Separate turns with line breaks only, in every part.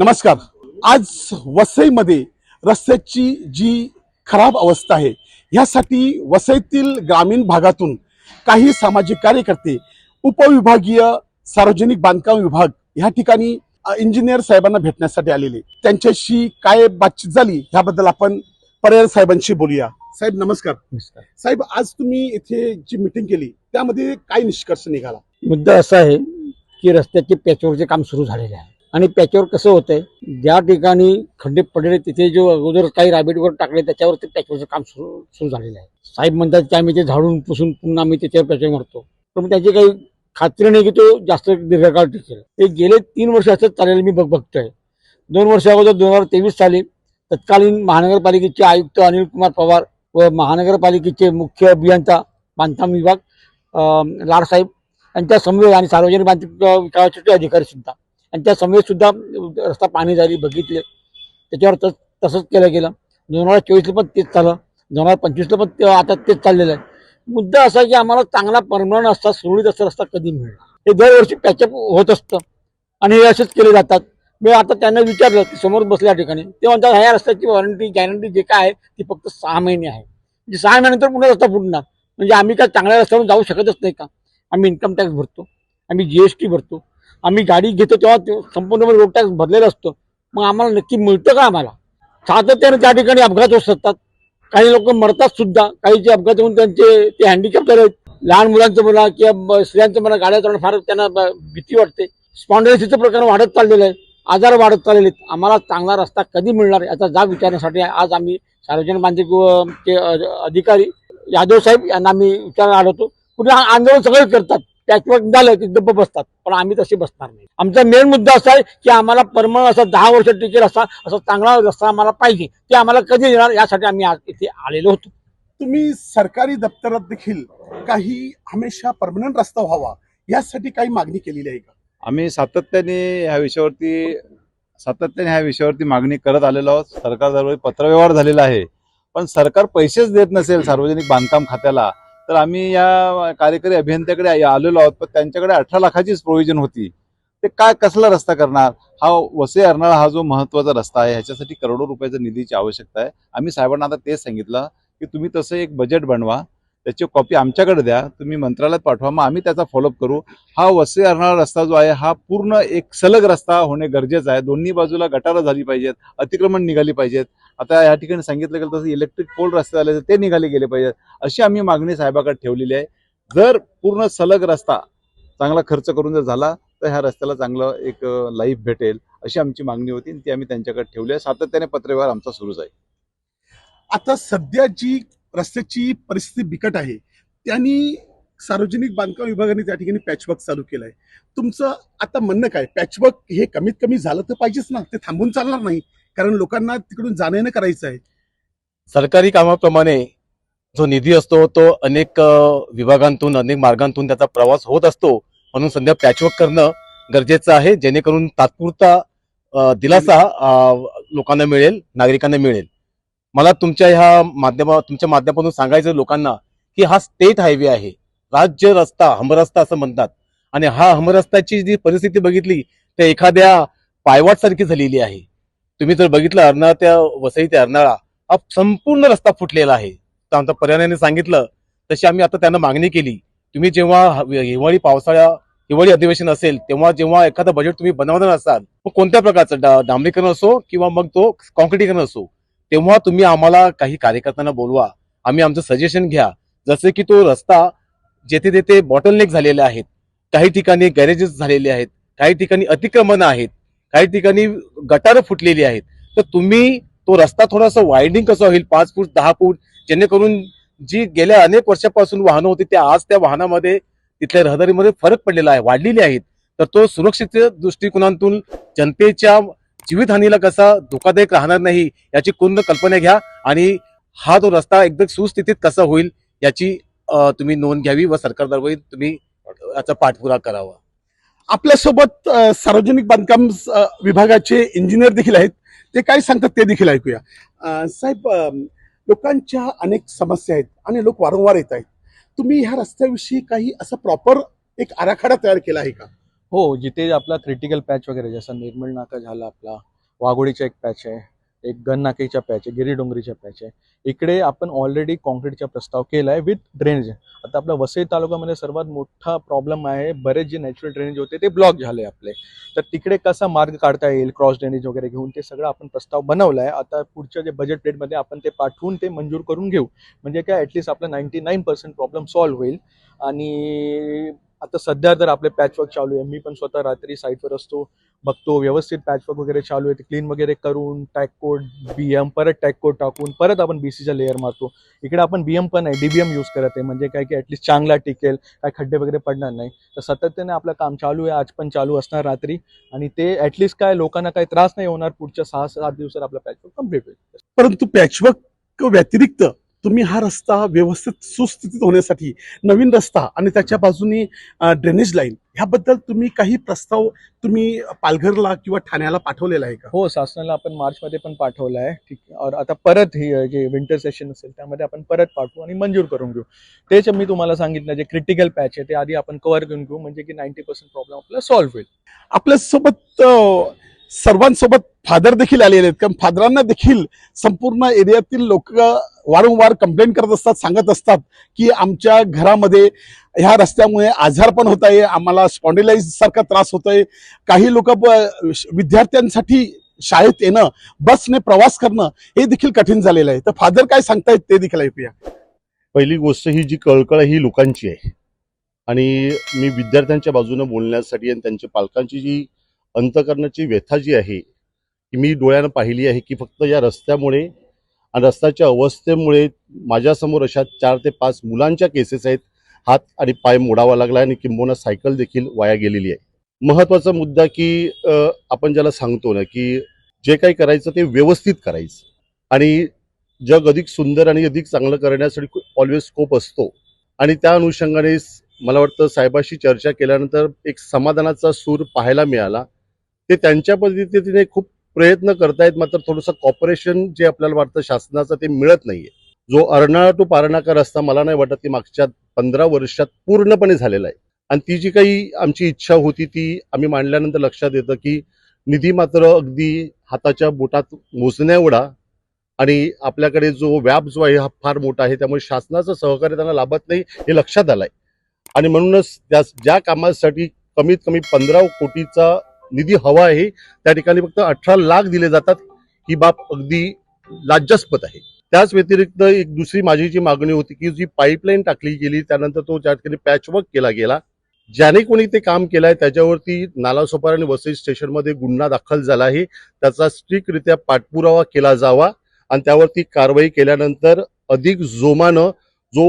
नमस्कार. आज वसईमध्ये रस्त्याची जी खराब अवस्था आहे ह्यासाठी वसईतील ग्रामीण भागातून काही सामाजिक कार्यकर्ते उपविभागीय सार्वजनिक बांधकाम विभाग ह्या ठिकाणी इंजिनियर साहेबांना भेटण्यासाठी आलेले त्यांच्याशी काय बातचीत झाली ह्याबद्दल आपण पर्याय साहेबांशी बोलूया. साहेब नमस्कार. साहेब आज तुम्ही इथे जी मिटिंग केली त्यामध्ये काय निष्कर्ष निघाला?
मुद्दा असा आहे की रस्त्याचे पॅचवर्कचे काम सुरू झालेले आहे. आणि पॅचवर्क कसं होतंय ज्या ठिकाणी खड्डे पडले तिथे जो अगोदर काही राबीटवर टाकले त्याच्यावर ते पॅचवरचं काम सुरू सुरू झालेलं आहे. साहेब म्हणतात की आम्ही ते झाडून पुसून पुन्हा आम्ही त्याच्यावर पॅचर मारतो. पण त्याची काही खात्री नाही की तो जास्त दीर्घकाळ टिकेल. ते गेले तीन वर्ष असंच चालेल मी बघ बघतोय. दोन वर्ष अगोदर दोन हजार तेवीस साली तत्कालीन महानगरपालिकेचे आयुक्त अनिल कुमार पवार व महानगरपालिकेचे मुख्य अभियंता बांधकाम विभाग अं, लाडसाहेब यांच्या समवेत आणि सार्वजनिक बांधकाम विकासाचे अधिकारी सुद्धा. आणि त्या सुद्धा रस्ता पाणी झाली बघितले. त्याच्यावर तस तसंच केलं गेलं. दोन हजार चोवीसला पण तेच झालं. दोन हजार पंचवीसला पण ते आता तेच चाललेलं आहे. मुद्दा असा आहे की आम्हाला चांगला परमनंट असता सुरळीत असा रस्ता कधी मिळणार? हे दरवर्षी पॅचअप होत असतं. आणि हे असेच केले जातात. मी आता त्यांना विचारलं की समोर बसल्या ठिकाणी. ते म्हणतात ह्या रस्त्याची वॉरंटी गॅरंटी जे काय आहे ती फक्त सहा महिने आहे. म्हणजे सहा महिन्यानंतर पुन्हा रस्ता फुटणार. म्हणजे आम्ही काय चांगल्या रस्त्यावर जाऊ शकतच नाही का? आम्ही इन्कम टॅक्स भरतो. आम्ही जीएसटी भरतो. आम्ही गाडी घेतो तेव्हा ते संपूर्ण रोड टॅक्स भरलेला असतो. मग आम्हाला नक्की मिळतं का आम्हाला? सातत्याने त्या ठिकाणी अपघात होत असतात काही लोक मरतात सुद्धा. काही जे अपघात होऊन त्यांचे ते हँडिकॅप्टर आहेत. लहान मुलांचं म्हणा किंवा स्त्रियांचं म्हणा गाड्या चालवणं फार त्यांना भीती वाटते. स्पॉन्डलायसिसचं प्रकरण वाढत चाललेलं आहे. आजार वाढत चाललेले आहेत. आम्हाला चांगला रस्ता कधी मिळणार याचा जाब विचारण्यासाठी आज आम्ही सार्वजनिक बांधकाम अधिकारी यादव साहेब यांना आम्ही विचारायला आलो होतो. कुठे आंदोलन सगळे करतात. पॅचवर्क झालं की गप्प बसतात. पण आम्ही तसे बसणार नाही. आमचा मेन मुद्दा असा आहे की आम्हाला परमनंट असा दहा वर्ष टिकेल असा असा चांगला रस्ता आम्हाला पाहिजे. ते आम्हाला कधी येणार यासाठी आम्ही आज इथे आलेलो होतो.
तुम्ही सरकारी दप्तरात देखील काही हमेशा परमनंट रस्ता व्हावा यासाठी काही मागणी केलेली आहे का?
आम्ही सातत्याने ह्या विषयावरती सातत्याने ह्या विषयावरती मागणी करत आलेलो आहोत. सरकार दरवेळी पत्रव्यवहार झालेला आहे. पण सरकार पैसेच देत नसेल सार्वजनिक बांधकाम खात्याला तर आम्ही या कार्यकारी अभियंत्याकडे आलेलो आहोत पण त्यांच्याकडे अठरा लाखाचीच प्रोव्हिजन होती. ते काय कसला रस्ता करणार? हा वसे अर्नाळा हा जो महत्त्वाचा रस्ता आहे ह्याच्यासाठी करोडो रुपयाचा निधीची आवश्यकता आहे. आम्ही साहेबांना आता तेच सांगितलं की तुम्ही तसं एक बजेट बनवा त्याची कॉपी आमच्याकडे द्या तुम्ही मंत्रालयात पाठवा मग आम्ही त्याचा फॉलोअप करू. हा वसे अर्नाळा रस्ता जो आहे हा पूर्ण एक सलग रस्ता होणे गरजेचं आहे. दोन्ही बाजूला गटारं झाली पाहिजेत अतिक्रमण निघाली पाहिजेत. आता या ठिकाणी सांगितलं गेलं तसं इलेक्ट्रिक पोल रस्ते झाले तर ते निघाले गेले पाहिजेत. अशी आम्ही मागणी साहेबाकडे ठेवलेली आहे. जर पूर्ण सलग रस्ता चांगला खर्च करून जर झाला तर ह्या रस्त्याला चांगलं एक लाईफ भेटेल अशी आमची मागणी होती आणि ती आम्ही त्यांच्याकडे ठेवली आहे. सातत्याने पत्रव्यवहार आमचा सुरूच आहे.
आता सध्या जी रस्त्याची परिस्थिती बिकट आहे त्यांनी सार्वजनिक बांधकाम विभागाने त्या ठिकाणी पॅचवर्क चालू केलं आहे तुमचं आता म्हणणं काय? पॅचवर्क हे कमीत कमी झालं तर पाहिजेच ना? ते थांबून चालणार नाही. कारण लोकांना तिकडून जाणं येणं करायचं आहे.
सरकारी कामाप्रमाणे जो निधी असतो तो अनेक विभागांतून अनेक मार्गांतून त्याचा प्रवास होत असतो. म्हणून सध्या पॅचवर्क करणं गरजेचं आहे जेणेकरून तात्पुरता दिलासा लोकांना मिळेल नागरिकांना मिळेल. मला तुमच्या ह्या माध्यमा तुमच्या माध्यमातून सांगायचं लोकांना की हा स्टेट हायवे आहे. राज्य रस्ता हमरस्ता असं म्हणतात. आणि हा हमरस्त्याची जी परिस्थिती बघितली तर एखाद्या पायवाट सारखी झालेली आहे. तुम्ही जर बघितलं अर्नाळा त्या वसई ते अर्नाळा हा संपूर्ण रस्ता फुटलेला आहे. तर आमच्या पर्यायाने सांगितलं तशी आम्ही आता त्यांना मागणी केली. तुम्ही जेव्हा हिवाळी पावसाळ्या हिवाळी अधिवेशन असेल तेव्हा जेव्हा एखादं बजेट तुम्ही बनवणार असाल मग कोणत्या प्रकारचं? डा- डांबरीकरण असो किंवा मग तो कॉन्क्रिटीकरण असो तेव्हा तुम्ही आम्हाला काही कार्यकर्त्यांना बोलवा. आम्ही आमचं सजेशन घ्या. जसे की तो रस्ता जेथे तेथे बॉटलनेक झालेले आहेत काही ठिकाणी गॅरेजेस झालेले आहेत काही ठिकाणी अतिक्रमण आहेत काही ठिकाणी गटारं फुटलेली आहेत. तर तुम्ही तो रस्ता थोडासा वायडिंग कसं होईल? पाच फूट दहा फूट जेणेकरून जी गेल्या अनेक वर्षापासून वाहनं होती त्या आज त्या वाहनामध्ये तिथल्या रहदारीमध्ये फरक पडलेला आहे वाढलेली आहेत. तर तो सुरक्षित दृष्टिकोनातून जनतेच्या जीवितहानीला कसा धोकादायक राहणार नाही याची पूर्ण कल्पना घ्या आणि हा जो रस्ता एकदम सुस्थितीत कसा होईल याची तुम्ही नोंद घ्यावी व सरकारदरबारी तुम्ही याचा पाठपुरा करावा.
आपल्यासोबत सार्वजनिक बांधकाम विभागाचे इंजिनियर देखील आहेत. ते काय सांगतात ते देखील ऐकूया. साहेब लोकांच्या अनेक समस्या आहेत आणि लोक वारंवार येत आहेत. तुम्ही ह्या रस्त्याविषयी काही असं प्रॉपर एक आराखडा तयार केला आहे का?
हो जिथे आपला क्रिटिकल पॅच वगैरे जसं निर्मळ नाका झाला आपला वाघोडीचा एक पॅच आहे. एक गणनाकेच्या पॅच आहे गिरीडोंगरीच्या पॅच आहे. इकडे आपण ऑलरेडी कॉन्क्रीटचा प्रस्ताव केला आहे विथ ड्रेनेज आता आपल्या वसई तालुक्यामध्ये सर्वात मोठा प्रॉब्लेम आहे बरेच जे नॅचरल ड्रेनेज होते ते ब्लॉक झाले आपले. तर तिकडे कसा मार्ग काढता येईल क्रॉस ड्रेनेज वगैरे घेऊन ते सगळं आपण प्रस्ताव बनवला आहे आता पुढच्या जे बजेट प्लेटमध्ये आपण ते पाठवून ते मंजूर करून घेऊ. म्हणजे काय ॲटलिस्ट आपला ninety nine percent problem solve होईल. आणि आता सध्या तर आपले पॅचवर्क चालू आहे. मी पण स्वतः रात्री साईटवर असतो. बघतो व्यवस्थित पॅचवर्क वगैरे चालू आहे. ते क्लीन वगैरे करून टॅग कोड बी एम परत टॅग कोड टाकून परत आपण बी सीचा लेअर मारतो. इकडे आपण बी एम पण आहे. डी बी एम यूज करत आहे. म्हणजे काय की ॲटलीस्ट चांगला टिकेल काय खड्डे वगैरे पडणार नाही. तर सातत्याने आपलं काम चालू आहे. आज पण चालू असणार रात्री. आणि ते ॲटलिस्ट काय लोकांना काही त्रास नाही होणार. पुढच्या सहा सात दिवसात आपलं पॅचवर्क कंप्लीट होईल.
परंतु पॅचवर्क व्यतिरिक्त तुम्ही हा रस्ता व्यवस्थित सुस्थितीत होण्यासाठी नवीन रस्ता आणि त्याच्या बाजूनी ड्रेनेज लाईन ह्याबद्दल तुम्ही काही प्रस्ताव तुम्ही पालघरला किंवा ठाण्याला पाठवलेला आहे का?
हो शासनाला आपण मार्चमध्ये पण पाठवलं आहे. ठीक आहे. और आता परत ही जे विंटर सेशन असेल त्यामध्ये आपण परत पाठवू आणि मंजूर करून घेऊ. तेच मी तुम्हाला सांगितलं जे क्रिटिकल पॅच आहे ते आधी आपण कव्हर करून घेऊ म्हणजे की नाईन्टी पर्सेंट प्रॉब्लेम आपला सॉल्व्ह होईल.
आपल्यासोबत सर्वांसोबत फादर देखील आलेले आहेत. कारण फादरांना देखील संपूर्ण एरियातील लोक वारंवार कंप्लेंट करत असतात सांगत असतात की आमच्या घरामध्ये ह्या रस्त्यामुळे आजार पण होत आहे आम्हाला स्पॉन्डिलाइज सारखा त्रास होतोय. काही लोक विद्यार्थ्यांसाठी शाळेत येणं बसने प्रवास करणं हे देखील कठीण झालेलं आहे. तर फादर काय सांगतायत ते देखील ऐकूया.
पहिली गोष्ट ही जी कळकळ ही लोकांची आहे. आणि मी विद्यार्थ्यांच्या बाजूने बोलण्यासाठी आणि त्यांच्या पालकांची जी अंतकरणाची व्यथा जी आहे ती मी डोळ्यानं पाहिली आहे की फक्त या रस्त्यामुळे आणि रस्त्याच्या अवस्थेमुळे माझ्यासमोर अशा चार ते पाच मुलांच्या केसेस आहेत. हात आणि पाय मोडावा लागला आणि किंबहुना सायकल देखील वाया गेलेली आहे. महत्त्वाचा मुद्दा की आपण ज्याला सांगतो ना की जे काही करायचं ते व्यवस्थित करायचं. आणि जग अधिक सुंदर आणि अधिक चांगलं करण्यासाठी ऑलवेज स्कोप असतो. आणि त्या अनुषंगाने मला वाटतं साहेबाशी चर्चा केल्यानंतर एक समाधानाचा सूर पाहायला मिळाला. ते त्यांच्या पद्धतीने खूप प्रयत्न करतायत मात्र थोडंसं कॉपरेशन जे आपल्याला वाटतं शासनाचं ते मिळत नाहीये. जो अर्नाळा टू पारनाका रस्ता मला नाही वाटत की मागच्या पंधरा वर्षात पूर्णपणे झालेला आहे. आणि ती जी काही आमची इच्छा होती ती आम्ही मांडल्यानंतर लक्षात येतं की निधी मात्र अगदी हाताच्या बोटात मोजण्या एवढा आणि आपल्याकडे जो व्याप जो आहे हा फार मोठा आहे. त्यामुळे शासनाचं सहकार्य त्यांना लाभत नाही हे लक्षात आलंय. आणि म्हणूनच त्या ज्या कामासाठी कमीत कमी पंधरा कोटीचा निधी हवा आहे त्या ठिकाणी फक्त अठरा लाख दिले जातात. ही बाब अगदी लाज्यास्पद आहे. त्याच व्यतिरिक्त एक दुसरी माझी जी मागणी होती की जी पाईपलाईन टाकली गेली त्यानंतर तो ज्या ठिकाणी पॅचवर्क केला गेला. ज्याने कोणी ते काम केलंय त्याच्यावरती नालासोपारा आणि वसई स्टेशनमध्ये गुन्हा दाखल झाला आहे. त्याचा स्ट्रिक्टरित्या पाठपुरावा केला जावा आणि त्यावरती कारवाई केल्यानंतर अधिक जोमानं जो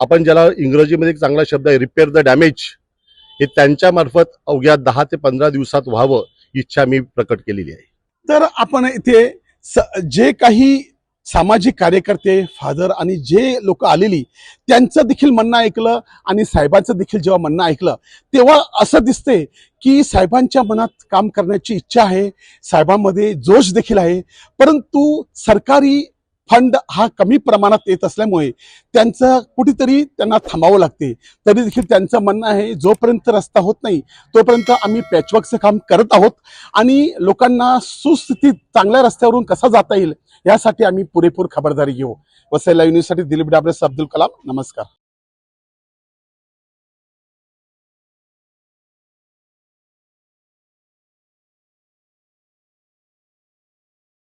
आपण ज्याला इंग्रजीमध्ये एक चांगला शब्द आहे रिपेअर द डॅमेज हे त्यांच्यामार्फत अवघ्या दहा ते पंधरा दिवसात व्हावं इच्छा मी प्रकट केलेली आहे.
तर आपण इथे स- जे काही सामाजिक कार्यकर्ते फादर आणि जे लोक आलेली त्यांचं देखील म्हणणं ऐकलं आणि साहेबांचं देखील जेव्हा म्हणणं ऐकलं तेव्हा असं दिसते की साहेबांच्या मनात काम करण्याची इच्छा आहे साहेबांमध्ये जोश देखील आहे परंतु सरकारी फंड हा कमी प्रमाणात येत असल्यामुळे त्यांचं कुठेतरी त्यांना थांबावं लागते. तरी देखील त्यांचं म्हणणं आहे जोपर्यंत रस्ता होत नाही तोपर्यंत आम्ही पॅचवर्कचं काम करत आहोत आणि लोकांना सुस्थितीत चांगल्या रस्त्यावरून कसा जाता येईल यासाठी आम्ही पुरेपूर खबरदारी घेऊ. वसई युनिव्हर्सिटी दिलीप डाबरेस अब्दुल कलाम नमस्कार.